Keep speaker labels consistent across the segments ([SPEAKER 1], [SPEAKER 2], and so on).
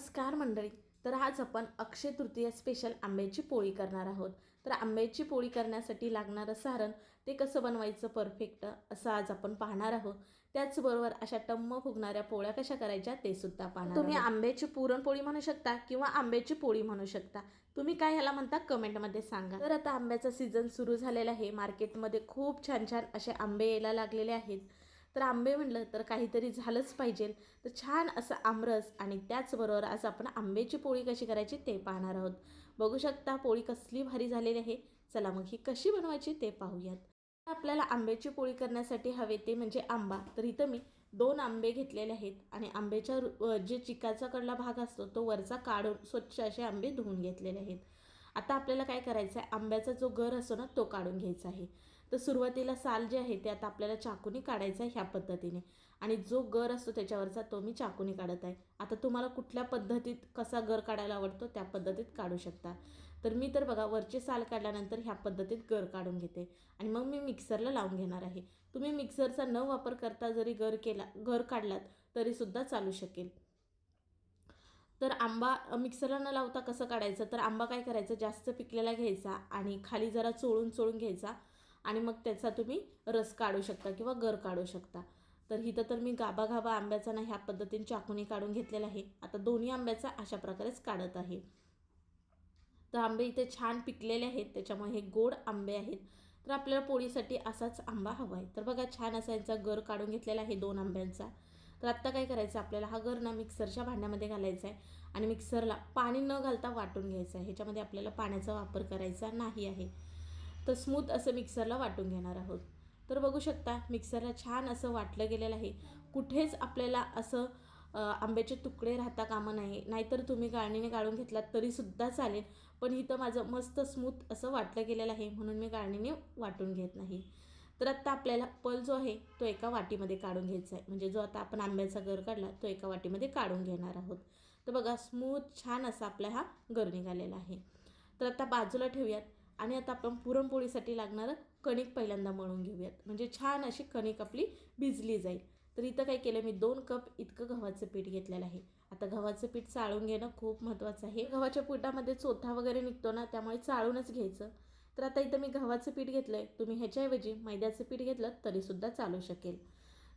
[SPEAKER 1] नमस्कार मंडळी. तर आज आपण अक्षय तृतीया स्पेशल आंब्याची पोळी करणार आहोत. तर आंब्याची पोळी करण्यासाठी लागणारं सारण ते कसं बनवायचं परफेक्ट असं आज आपण पाहणार आहोत. त्याचबरोबर अशा टम्म फुगणाऱ्या पोळ्या कशा करायच्या ते सुद्धा पाहणार तुम्ही आंब्याची पुरणपोळी म्हणू शकता किंवा आंब्याची पोळी म्हणू शकता. तुम्ही काय ह्याला म्हणता कमेंटमध्ये सांगा. तर आता आंब्याचा सीझन सुरू झालेला आहे. मार्केटमध्ये खूप छान छान असे आंबे यायला लागलेले आहेत. तर आंबे म्हणलं तर काहीतरी झालंच पाहिजे. तर छान असं आमरस आणि त्याचबरोबर आज आपण आंब्याची पोळी कशी करायची ते पाहणार आहोत. बघू शकता पोळी कसली भारी झालेली आहे. चला मग ही कशी बनवायची ते पाहूयात. आपल्याला आंब्याची पोळी करण्यासाठी हवे ते म्हणजे आंबा. तर इथं मी दोन आंबे घेतलेले आहेत आणि आंब्याच्या रु- जे चिकाचा कडला भाग असतो तो वरचा काढून स्वच्छ असे आंबे धुवून घेतलेले आहेत. आता आपल्याला काय करायचं आहे आंब्याचा जो गर असतो ना तो काढून घ्यायचा आहे. तर सुरुवातीला साल जे आहे ते आता आपल्याला चाकूनी काढायचं आहे ह्या पद्धतीने. आणि जो गर असतो त्याच्यावरचा तो मी चाकूनी काढत आहे. आता तुम्हाला कुठल्या पद्धतीत कसा गर काढायला आवडतो त्या पद्धतीत काढू शकता. तर मी तर बघा वरचे साल काढल्यानंतर ह्या पद्धतीत गर काढून घेते. आणि मग मी मिक्सरला लावून घेणार आहे. तुम्ही मिक्सरचा न वापर करता जरी गर केला गर काढलात तरीसुद्धा चालू शकेल. तर आंबा मिक्सरला न लावता कसं काढायचं? तर आंबा काय करायचं? जास्त पिकलेला घ्यायचा आणि खाली जरा चोळून चोळून घ्यायचा. आणि मग त्याचा तुम्ही रस काढू शकता किंवा गर काढू शकता. तर इथं तर मी गाबा गाबा आंब्याचा ना ह्या पद्धतीने चाकूने काढून घेतलेला आहे. आता दोन्ही आंब्याचा अशा प्रकारेच काढत आहे. तर आंबे इथे छान पिकलेले आहेत त्याच्यामुळे हे गोड आंबे आहेत. तर आपल्याला पोळीसाठी असाच आंबा हवा आहे तर बघा छान असा यांचा गर काढून घेतलेला आहे दोन आंब्यांचा. तर आत्ता काय करायचं आपल्याला हा गर ना मिक्सरच्या भांड्यामध्ये घालायचा आहे आणि मिक्सरला पाणी न घालता वाटून घ्यायचं आहे. ह्याच्यामध्ये आपल्याला पाण्याचा वापर करायचा नाही आहे. तर स्मूथ असं मिक्सरला वाटून घेणार आहोत. तर बघू शकता मिक्सरला छान असं वाटलं गेलेलं आहे. कुठेच आपल्याला असं आंब्याचे तुकडे राहता कामं नाही नाहीतर तुम्ही गाळणीने गाळून घेतलात तरीसुद्धा चालेल. पण इथं माझं मस्त स्मूथ असं वाटलं गेलेलं आहे म्हणून मी गाळणीने वाटून घेत नाही. तर आत्ता आपल्याला पल जो आहे तो एका वाटीमध्ये काढून घ्यायचा आहे. म्हणजे जो आता आपण आंब्याचा गर काढला तो एका वाटीमध्ये काढून घेणार आहोत. तर बघा स्मूथ छान असा आपला हा गर निघालेला आहे. तर आता बाजूला ठेवूयात. आणि आता आपण पुरणपोळीसाठी लागणारं कणिक पहिल्यांदा मळून घेऊयात. म्हणजे छान अशी कणिक आपली भिजली जाईल. तर इथं काय केलं मी दोन कप इतकं गव्हाचं पीठ घेतलेलं आहे. आता गव्हाचं पीठ चाळून घेणं खूप महत्त्वाचं आहे. गव्हाच्या पिठामध्ये चोथा वगैरे निघतो ना त्यामुळे चाळूनच घ्यायचं. तर आता इथं मी गव्हाचं पीठ घेतलं आहे तुम्ही ह्याच्याऐवजी मैद्याचं पीठ घेतलं तरीसुद्धा चालू शकेल.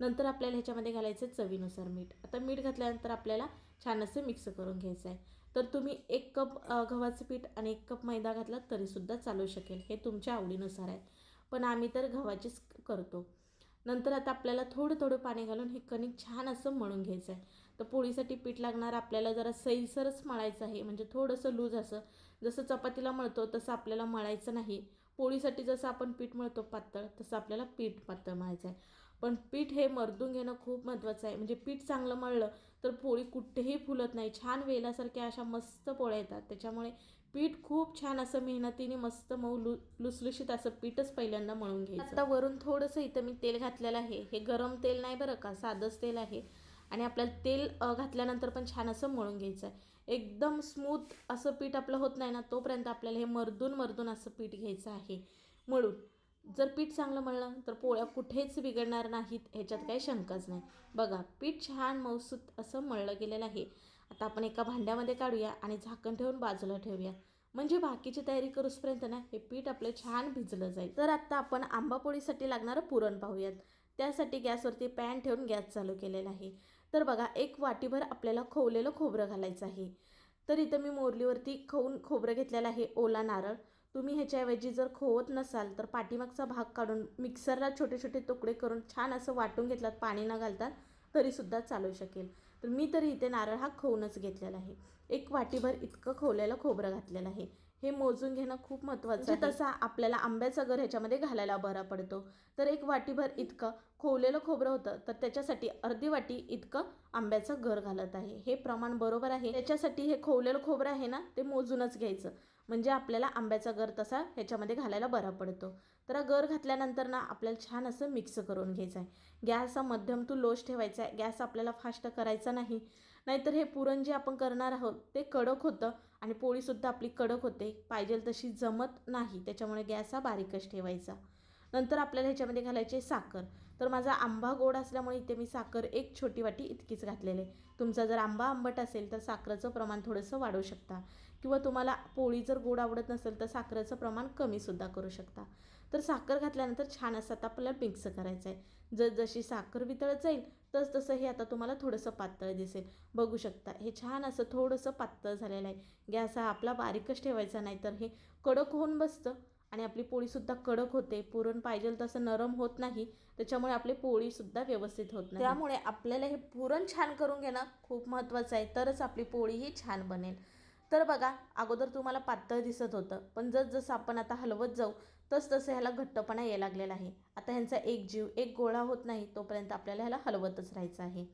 [SPEAKER 1] नंतर आपल्याला ह्याच्यामध्ये घालायचं चवीनुसार मीठ. आता मीठ घातल्यानंतर आपल्याला छान असं मिक्स करून घ्यायचं आहे. तर तुम्ही एक कप गव्हाचं पीठ आणि एक कप मैदा घातला तरीसुद्धा चालू शकेल. हे तुमच्या आवडीनुसार आहे. पण आम्ही तर गव्हाचीच करतो. नंतर आता आपल्याला थोडं थोडं पाणी घालून हे कणिक छान असं मळून घ्यायचं आहे तर पोळीसाठी पीठ लागणार आपल्याला जरा सैलसरच मळायचं आहे. म्हणजे थोडंसं लूज असं. जसं चपातीला मळतो तसं आपल्याला मळायचं नाही. पोळीसाठी जसं आपण पीठ मळतो पातळ तसं आपल्याला पीठ पातळ मळायचं आहे पण पीठ हे मर्दून घेणं खूप महत्त्वाचं आहे. म्हणजे पीठ चांगलं मळलं तर पोळी कुठेही फुलत नाही. छान वेलासारख्या अशा मस्त पोळ्या येतात. त्याच्यामुळे पीठ खूप छान असं मेहनतीने मस्त मऊ लु लुसलुशीत असं पीठच पहिल्यांदा मळून घ्यायचं. आता वरून थोडंसं इथं मी तेल घातलेलं आहे. हे गरम तेल नाही बरं का साधंच तेल आहे. आणि आपल्याला तेल घातल्यानंतर पण छान असं मळून घ्यायचं आहे. एकदम स्मूथ असं पीठ आपलं होत नाही ना तोपर्यंत आपल्याला हे मर्दून मर्दून असं पीठ घ्यायचं आहे. मळून. जर पीठ चांगलं मळलं तर पोळ्या कुठेच बिघडणार नाहीत ह्याच्यात काही शंकाच नाही. बघा पीठ छान मौसूत असं मळलं गेलेलं आहे. आता आपण एका भांड्यामध्ये काढूया आणि झाकण ठेवून बाजूला ठेवूया. म्हणजे बाकीची तयारी करूसपर्यंत ना हे पीठ आपलं छान भिजलं जाईल. तर आत्ता आपण आंबा पोळीसाठी लागणारं पुरण पाहूयात. त्यासाठी गॅसवरती पॅन ठेवून गॅस चालू केलेला आहे. तर बघा एक वाटीभर आपल्याला खोवलेलं खोबरं घालायचं आहे. तर इथं मी मोरलीवरती खवून खोबरं घेतलेलं आहे ओला नारळ. तुम्ही ह्याच्याऐवजी जर खोवत नसाल तर पाठीमागचा भाग काढून मिक्सरला छोटे छोटे तुकडे करून छान असं वाटून घेतलात पाणी न घालता तरीसुद्धा चालू शकेल. तर मी तरी इथे नारळ हा खोवूनच घेतलेला आहे. एक वाटीभर इतकं खोवलेलं खोबरं घातलेलं आहे. हे मोजून घेणं खूप महत्त्वाचं आहे. तसा आपल्याला आंब्याचा गर ह्याच्यामध्ये घालायला बरा पडतो. तर एक वाटीभर इतकं खोवलेलं खोबरं होतं तर त्याच्यासाठी अर्धी वाटी इतकं आंब्याचं गर घालत आहे. हे प्रमाण बरोबर आहे. त्याच्यासाठी हे खोवलेलं खोबरं आहे ना ते मोजूनच घ्यायचं. म्हणजे आपल्याला आंब्याचा गर तसा ह्याच्यामध्ये घालायला बरा पडतो. तर हा गर घातल्यानंतर ना आपल्याला छान असं मिक्स करून घ्यायचं आहे. गॅस हा मध्यम टू लोच ठेवायचा आहे. गॅस आपल्याला फास्ट करायचा नाही. नाहीतर हे पुरण जे आपण करणार आहोत ते कडक होतं आणि पोळीसुद्धा आपली कडक होते. पाहिजे तशी जमत नाही. त्याच्यामुळे गॅस हा बारीकच ठेवायचा. नंतर आपल्याला ह्याच्यामध्ये घालायची साखर. तर माझा आंबा गोड असल्यामुळे इथे मी साखर एक छोटी वाटी इतकीच घातलेली आहे. तुमचा जर आंबा आंबट असेल तर साखरेचं प्रमाण थोडंसं वाढवू शकता. किंवा तुम्हाला पोळी जर गोड आवडत नसेल तर साखरेचं प्रमाण कमीसुद्धा करू शकता. तर साखर घातल्यानंतर छान असं आता आपल्याला मिक्स करायचं आहे जर जशी साखर वितळत जाईल तस तसं हे आता तुम्हाला थोडंसं पातळ दिसेल. बघू शकता हे छान असं थोडंसं पातळ झालेलं आहे. गॅस हा आपला बारीकच ठेवायचा नाही तर हे कडक होऊन बसतं. आणि आपली पोळीसुद्धा कडक होते पुरण पाहिजे तसं नरम होत नाही त्याच्यामुळे आपली पोळीसुद्धा व्यवस्थित होत नाही. त्यामुळे आपल्याला हे पुरण छान करून घेणं खूप महत्त्वाचं आहे तरच आपली पोळीही छान बनेल. तर बघा अगोदर तुम्हाला पातळ दिसत होतं पण जसजसं आपण आता हलवत जाऊ तस तसं ह्याला घट्टपणा यायला लागलेला आहे. आता ह्यांचा एक जीव एक गोळा होत नाही तोपर्यंत आपल्याला ह्याला हलवतच राहायचं आहे.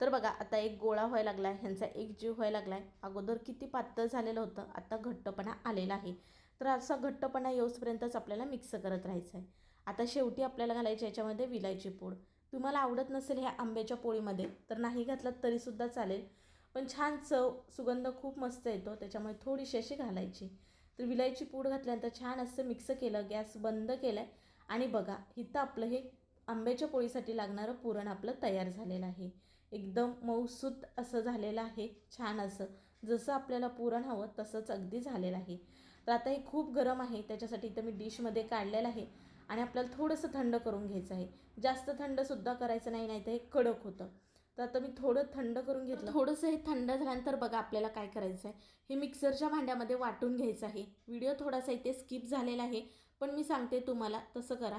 [SPEAKER 1] तर बघा आता एक गोळा व्हायला लागला आहे ह्यांचा एक जीव व्हायला लागला आहे अगोदर किती पातळ झालेलं होतं आता घट्टपणा आलेला आहे. तर असा घट्टपणा येऊसपर्यंतच आपल्याला मिक्स करत राहायचं आहे आता शेवटी आपल्याला घालायची याच्यामध्ये विलायची पूड. तुम्हाला आवडत नसेल ह्या आंब्याच्या पोळीमध्ये तर नाही घातलात तरीसुद्धा चालेल. पण छान चव सुगंध खूप मस्त येतो त्याच्यामुळे थोडीशी अशी घालायची. तर विलायची पूड घातल्यानंतर छान असं मिक्स केलं गॅस बंद केला आहे आणि बघा इथं आपलं हे आंब्याच्या पोळीसाठी लागणारं पुरण आपलं तयार झालेलं आहे. एकदम मऊसूत असं झालेलं आहे छान असं. जसं आपल्याला पुरण हवं तसंच अगदी झालेलं आहे. तर आता हे खूप गरम आहे त्याच्यासाठी इथं मी डिशमध्ये काढलेलं आहे आणि आपल्याला थोडंसं थंड करून घ्यायचं आहे. जास्त थंडसुद्धा करायचं नाही नाही तर हे कडक होतं. तर आता मी थोडं थंड करून घेतलं. थोडंसं हे थंड झाल्यानंतर बघा आपल्याला काय करायचं आहे. हे मिक्सरच्या भांड्यामध्ये वाटून घ्यायचं आहे. व्हिडिओ थोडासा इथे स्किप झालेला आहे पण मी सांगते तुम्हाला तसं करा.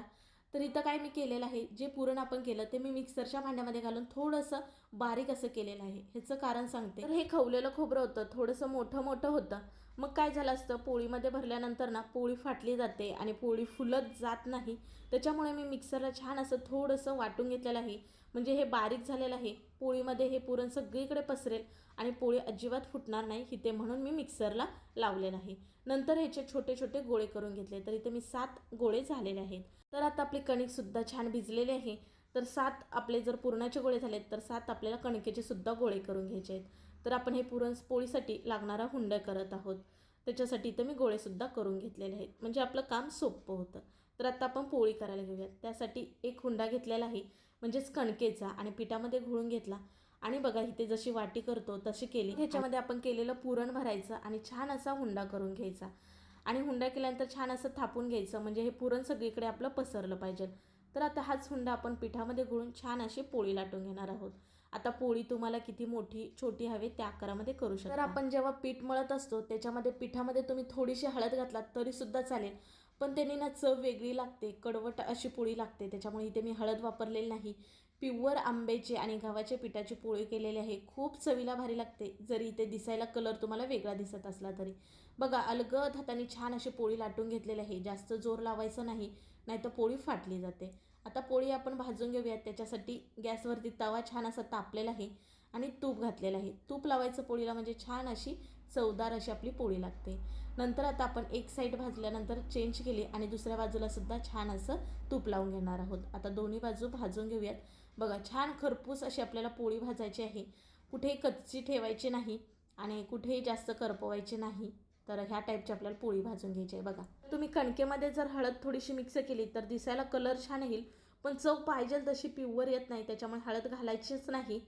[SPEAKER 1] तर इथं काय मी केलेलं आहे जे पुरण आपण केलं ते मी मिक्सरच्या भांड्यामध्ये घालून थोडंसं बारीक असं केलेलं आहे. ह्याचं कारण सांगते. तर हे खवलेलं खोबरं होतं थोडंसं मोठं मोठं होतं. मग काय झालं असतं पोळीमध्ये भरल्यानंतर ना पोळी फाटली जाते आणि पोळी फुलत जात नाही. त्याच्यामुळे मी मिक्सरला छान असं थोडंसं वाटून घेतलेलं आहे. म्हणजे हे बारीक झालेलं आहे. पोळीमध्ये हे पुरण सगळीकडे पसरेल आणि पोळी अजिबात फुटणार नाही इथे म्हणून मी मिक्सरला लावलेलं आहे नंतर ह्याचे छोटे छोटे गोळे करून घेतले. तर इथे मी सात गोळे झालेले आहेत. तर आता आपली कणिकसुद्धा छान भिजलेली आहे. तर सात आपले जर पुरणाचे गोळे झालेत तर सात आपल्याला कणकेचे सुद्धा गोळे करून घ्यायचे आहेत. तर आपण हे पुरण पोळीसाठी लागणारा हुंड करत आहोत. त्याच्यासाठी इथं मी गोळेसुद्धा करून घेतलेले आहेत. म्हणजे आपलं काम सोपं होतं. तर आता आपण पोळी करायला घेऊयात. त्यासाठी एक हुंडा घेतलेला आहे म्हणजेच कणकेचा आणि पिठामध्ये घोळून घेतला. आणि बघा इथे जशी वाटी करतो तशी केली. ह्याच्यामध्ये आपण केलेलं पुरण भरायचं आणि छान असा हुंडा करून घ्यायचा. आणि हुंडा केल्यानंतर छान असं थापून घ्यायचं. म्हणजे हे पुरण सगळीकडे आपलं पसरलं पाहिजे. तर आता हाच हुंडा आपण पिठामध्ये घोळून छान अशी पोळी लाटून घेणार आहोत. आता पोळी तुम्हाला किती मोठी छोटी हवी त्या आकारामध्ये करू शकता. तर आपण जेव्हा पीठ मळत असतो त्याच्यामध्ये पिठामध्ये तुम्ही थोडीशी हळद घातलात तरीसुद्धा चालेल. पण त्यांनी ना चव वेगळी लागते कडवट अशी पोळी लागते. त्याच्यामुळे इथे मी हळद वापरलेली नाही. प्युअर आंब्याची आणि गव्हाच्या पिठाची पोळी केलेली आहे. खूप चवीला भारी लागते. जरी इथे दिसायला कलर तुम्हाला वेगळा दिसत असला तरी. बघा अलगद हाताने छान अशी पोळी लाटून घेतलेली आहे. जास्त जोर लावायचं नाही. नाहीतर पोळी फाटली जाते. आता पोळी आपण भाजून घेऊयात. त्याच्यासाठी गॅसवरती तवा छान असा तापलेला आहे आणि तूप घातलेलं आहे. तूप लावायचं पोळीला म्हणजे छान अशी चवदार अशी आपली पोळी लागते. नंतर आता आपण एक साईड भाजल्यानंतर चेंज केली आणि दुसऱ्या बाजूला सुद्धा छान असं तूप लावून घेणार आहोत. आता दोन्ही बाजू भाजून घेऊयात. बघा छान खरपूस अशी आपल्याला पोळी भाजायची आहे. कुठेही कच्ची ठेवायची नाही आणि कुठेही जास्त करपवायची नाही. तर ह्या टाईपची आपल्याला पोळी भाजून घ्यायची आहे. बघा तुम्ही कणकेमध्ये जर हळद थोडीशी मिक्स केली तर दिसायला कलर छान येईल पण चव पाहिजे तशी प्युअर येत नाही त्याच्यामुळे हळद घालायचीच नाही.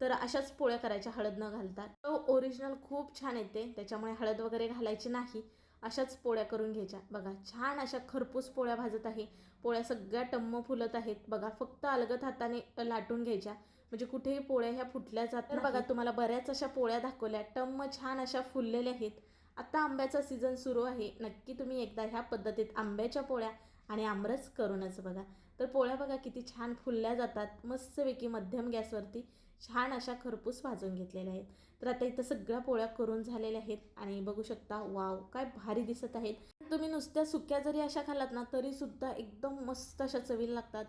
[SPEAKER 1] तर अशाच पोळ्या करायच्या हळद न घालता. तो ओरिजिनल खूप छान येते त्याच्यामुळे हळद वगैरे घालायची नाही. अशाच पोळ्या करून घ्यायच्या. बघा छान अशा खरपूस पोळ्या भाजत आहे. पोळ्या सगळ्या टम्म फुलत आहेत. बघा फक्त अलगत हाताने लाटून घ्यायच्या. म्हणजे कुठेही पोळ्या ह्या फुटल्या जात तर बघा तुम्हाला बऱ्याच अशा पोळ्या दाखवल्या. टम्म छान अशा फुललेल्या आहेत. आता आंब्याचा सीझन सुरू आहे. नक्की तुम्ही एकदा ह्या पद्धतीत आंब्याच्या पोळ्या आणि आमरस करूनच बघा. तर पोळ्या बघा किती छान फुलल्या जातात. मस्तपैकी मध्यम गॅसवरती छान अशा खरपूस भाजून घेतलेल्या आहेत. तर आता इथं सगळ्या पोळ्या करून झालेल्या आहेत आणि बघू शकता वाव काय भारी दिसत आहेत. तुम्ही नुसत्या सुक्या जरी अशा खालात ना तरीसुद्धा एकदम मस्त अशा चवीला लागतात.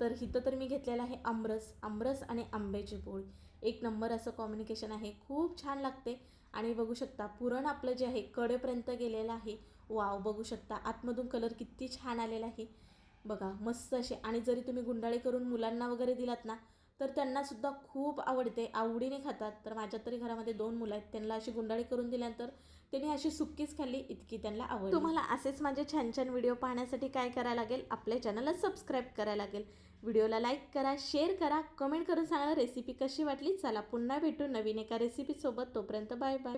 [SPEAKER 1] तर इथं तर मी घेतलेलं आहे आमरस आमरस आणि आंब्याची पोळी. एक नंबर असं कॉम्युनिकेशन आहे. खूप छान लागते. आणि बघू शकता पुरण आपलं जे आहे कडेपर्यंत गेलेलं आहे. वाव बघू शकता आतमधून कलर किती छान आलेला आहे. बघा मस्त असे. आणि जरी तुम्ही गुंडाळी करून मुलांना वगैरे दिलात ना तर त्यांना सुद्धा खूप आवडते. आवडीने खातात. तर माझ्या तरी घरामध्ये दोन मुलं आहेत. त्यांना अशी गुंडाळी करून दिल्यानंतर त्यांनी अशी सुक्कीच खाल्ली इतकी त्यांना आवड तुम्हाला असेच माझे छान छान व्हिडिओ पाहण्यासाठी काय करायला लागेल? आपल्या चॅनलला सबस्क्राईब करायला लागेल. व्हिडिओला लाईक करा शेअर करा कमेंट करून सांगा रेसिपी कशी वाटली. चला पुन्हा भेटू नवीन एका रेसिपीसोबत. तोपर्यंत बाय बाय.